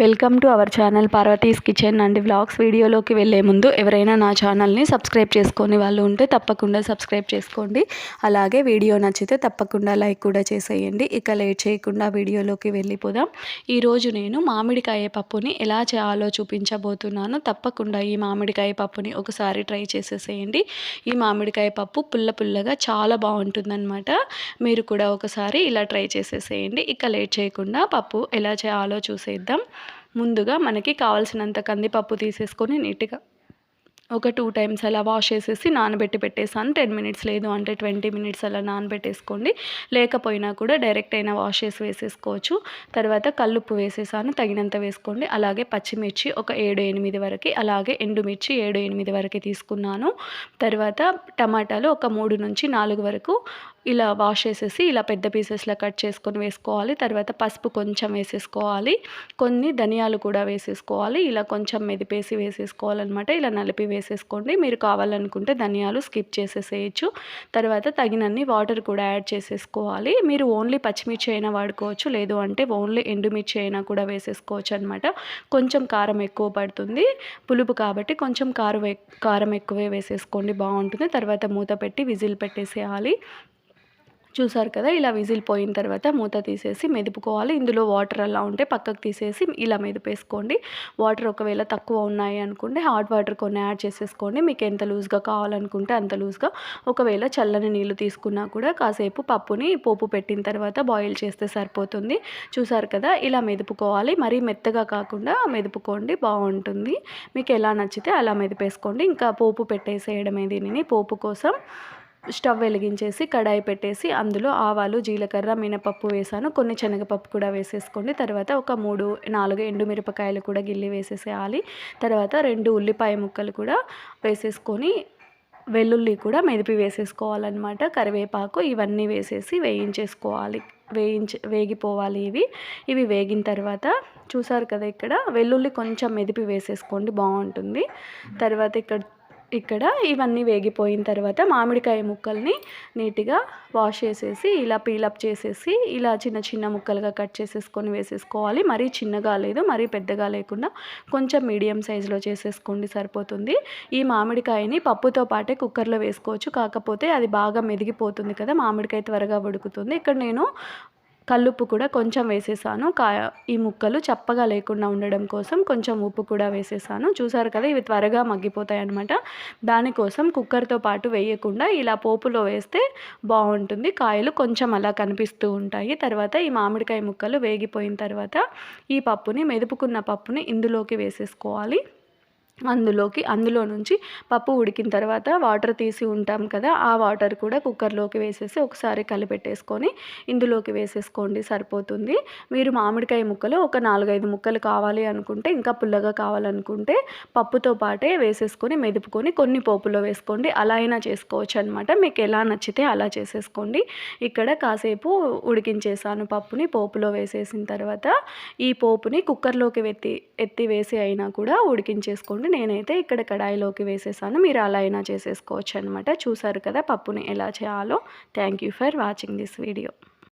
Welcome to our channel Parvathi's kitchen and vlogs వీడియోలోకి వెళ్ళే ముందు ఎవరైనా నా ఛానల్ని సబ్స్క్రైబ్ చేసుకొని వాళ్ళు ఉంటే తప్పకుండా సబ్స్క్రైబ్ చేసుకోండి. అలాగే వీడియో నచ్చితే తప్పకుండా లైక్ కూడా చేసేయండి. ఇక లేట్ చేయకుండా వీడియోలోకి వెళ్ళిపోదాం. ఈరోజు నేను మామిడికాయ పప్పుని ఎలా చేయాలో చూపించబోతున్నాను. తప్పకుండా ఈ మామిడికాయ పప్పుని ఒకసారి ట్రై చేసేసేయండి. ఈ మామిడికాయ పప్పు పుల్ల పుల్లగా చాలా బాగుంటుందన్నమాట. మీరు కూడా ఒకసారి ఇలా ట్రై చేసేసేయండి. ఇక లేట్ చేయకుండా పప్పు ఎలా చేయాలో చూసేద్దాం. ముందుగా మనకి కావాల్సినంత కందిపప్పు తీసేసుకొని నీట్గా ఒక టూ టైమ్స్ అలా వాష్ చేసేసి నానబెట్టి పెట్టేసాను. టెన్ మినిట్స్ లేదు అంటే ట్వంటీ మినిట్స్ అలా నానబెట్టేసుకోండి. లేకపోయినా కూడా డైరెక్ట్ అయినా వాష్ చేసి వేసేసుకోవచ్చు. తర్వాత కల్లుప్పు వేసేసాను. తగినంత వేసుకోండి. అలాగే పచ్చిమిర్చి ఒక ఏడు ఎనిమిది వరకు అలాగే ఎండుమిర్చి ఏడు ఎనిమిది వరకు తీసుకున్నాను. తర్వాత టమాటాలు ఒక మూడు నుంచి నాలుగు వరకు ఇలా వాష్ చేసేసి ఇలా పెద్ద పీసెస్లో కట్ చేసుకొని వేసుకోవాలి. తర్వాత పసుపు కొంచెం వేసేసుకోవాలి. కొన్ని ధనియాలు కూడా వేసేసుకోవాలి. ఇలా కొంచెం మెదిపేసి వేసేసుకోవాలన్నమాట. ఇలా నలిపి వేసేసుకోండి. మీరు కావాలనుకుంటే ధనియాలు స్కిప్ చేసేసేయచ్చు. తర్వాత తగినన్ని వాటర్ కూడా యాడ్ చేసేసుకోవాలి. మీరు ఓన్లీ పచ్చిమిర్చి అయినా వాడుకోవచ్చు. లేదు అంటే ఓన్లీ ఎండుమిర్చి అయినా కూడా వేసేసుకోవచ్చు అనమాట కొంచెం కారం ఎక్కువ పడుతుంది. పులుపు కాబట్టి కొంచెం కారం కారం ఎక్కువే వేసేసుకోండి. బాగుంటుంది. తర్వాత మూత పెట్టి విజిల్ పెట్టేసేయాలి. చూసారు కదా ఇలా విజిల్ పోయిన తర్వాత మూత తీసేసి మెదుపుకోవాలి. ఇందులో వాటర్ అలా ఉంటే పక్కకు తీసేసి ఇలా మెదిపేసుకోండి. వాటర్ ఒకవేళ తక్కువ ఉన్నాయి అనుకుంటే హాట్ వాటర్ కొన్ని యాడ్ చేసేసుకోండి. మీకు ఎంత లూజ్గా కావాలనుకుంటే అంత లూజ్గా. ఒకవేళ చల్లని నీళ్ళు తీసుకున్నా కూడా కాసేపు పప్పుని పోపు పెట్టిన తర్వాత బాయిల్ చేస్తే సరిపోతుంది. చూసారు కదా ఇలా మెదుపుకోవాలి. మరీ మెత్తగా కాకుండా మెదుపుకోండి బాగుంటుంది. మీకు ఎలా నచ్చితే అలా మెదిపేసుకోండి. ఇంకా పోపు పెట్టేసేయడమే దీనిని. పోపు కోసం స్టవ్ వెలిగించేసి కడాయి పెట్టేసి అందులో ఆవాలు జీలకర్ర మినపప్పు వేసాను. కొన్ని శనగపప్పు కూడా వేసేసుకోండి. తర్వాత ఒక మూడు నాలుగు ఎండుమిరపకాయలు కూడా గిల్లి వేసేసేయాలి. తర్వాత రెండు ఉల్లిపాయ ముక్కలు కూడా వేసేసుకొని వెల్లుల్లి కూడా మెదిపి వేసేసుకోవాలన్నమాట. కరివేపాకు ఇవన్నీ వేసేసి వేయించేసుకోవాలి. వేయించి వేగిపోవాలి ఇవి. ఇవి వేగిన తర్వాత చూసారు కదా ఇక్కడ వెల్లుల్లి కొంచెం మెదిపి వేసేసుకోండి బాగుంటుంది. తర్వాత ఇక్కడ ఇక్కడ ఇవన్నీ వేగిపోయిన తర్వాత మామిడికాయ ముక్కల్ని నీట్గా వాష్ చేసేసి ఇలా పీలప్ చేసేసి ఇలా చిన్న చిన్న ముక్కలుగా కట్ చేసేసుకొని వేసేసుకోవాలి. మరీ చిన్నగా లేదు మరీ పెద్దగా లేకుండా కొంచెం మీడియం సైజులో చేసేసుకోండి సరిపోతుంది. ఈ మామిడికాయని పప్పుతో పాటే కుక్కర్లో వేసుకోవచ్చు. కాకపోతే అది బాగా మెదిగిపోతుంది కదా మామిడికాయ త్వరగా ఉడుకుతుంది. ఇక్కడ నేను కల్లుప్పు కూడా కొంచెం వేసేసాను. కా ఈ ముక్కలు చప్పగా లేకుండా ఉండడం కోసం కొంచెం ఉప్పు కూడా వేసేసాను. చూసారు కదా ఇవి త్వరగా మగ్గిపోతాయి అనమాట దానికోసం కుక్కర్తో పాటు వేయకుండా ఇలా పోపులో వేస్తే బాగుంటుంది. కాయలు కొంచెం అలా కనిపిస్తూ ఉంటాయి. తర్వాత ఈ మామిడికాయ ముక్కలు వేగిపోయిన తర్వాత ఈ పప్పుని మెదుపుకున్న పప్పుని ఇందులోకి వేసేసుకోవాలి. అందులోకి అందులో నుంచి పప్పు ఉడికిన తర్వాత వాటర్ తీసి ఉంటాం కదా ఆ వాటర్ కూడా కుక్కర్లోకి వేసేసి ఒకసారి కలిపెట్టేసుకొని ఇందులోకి వేసేసుకోండి సరిపోతుంది. మీరు మామిడికాయ ముక్కలు ఒక నాలుగైదు ముక్కలు కావాలి అనుకుంటే ఇంకా పుల్లగా కావాలనుకుంటే పప్పుతో పాటే వేసేసుకొని మెదుపుకొని కొన్ని పోపులో వేసుకోండి. అలా అయినా చేసుకోవచ్చు అనమాట మీకు ఎలా నచ్చితే అలా చేసేసుకోండి. ఇక్కడ కాసేపు ఉడికించేసాను పప్పుని పోపులో వేసేసిన తర్వాత ఈ పోపుని కుక్కర్లోకి ఎత్తి ఎత్తి వేసి అయినా కూడా ఉడికించేసుకోండి. నేనైతే ఇక్కడ కడాయిలోకి వేసేసాను. మీరు అలా అయినా చేసేసుకోవచ్చు అనమాట చూసారు కదా పప్పుని ఎలా చేయాలో. Thank you for watching this video.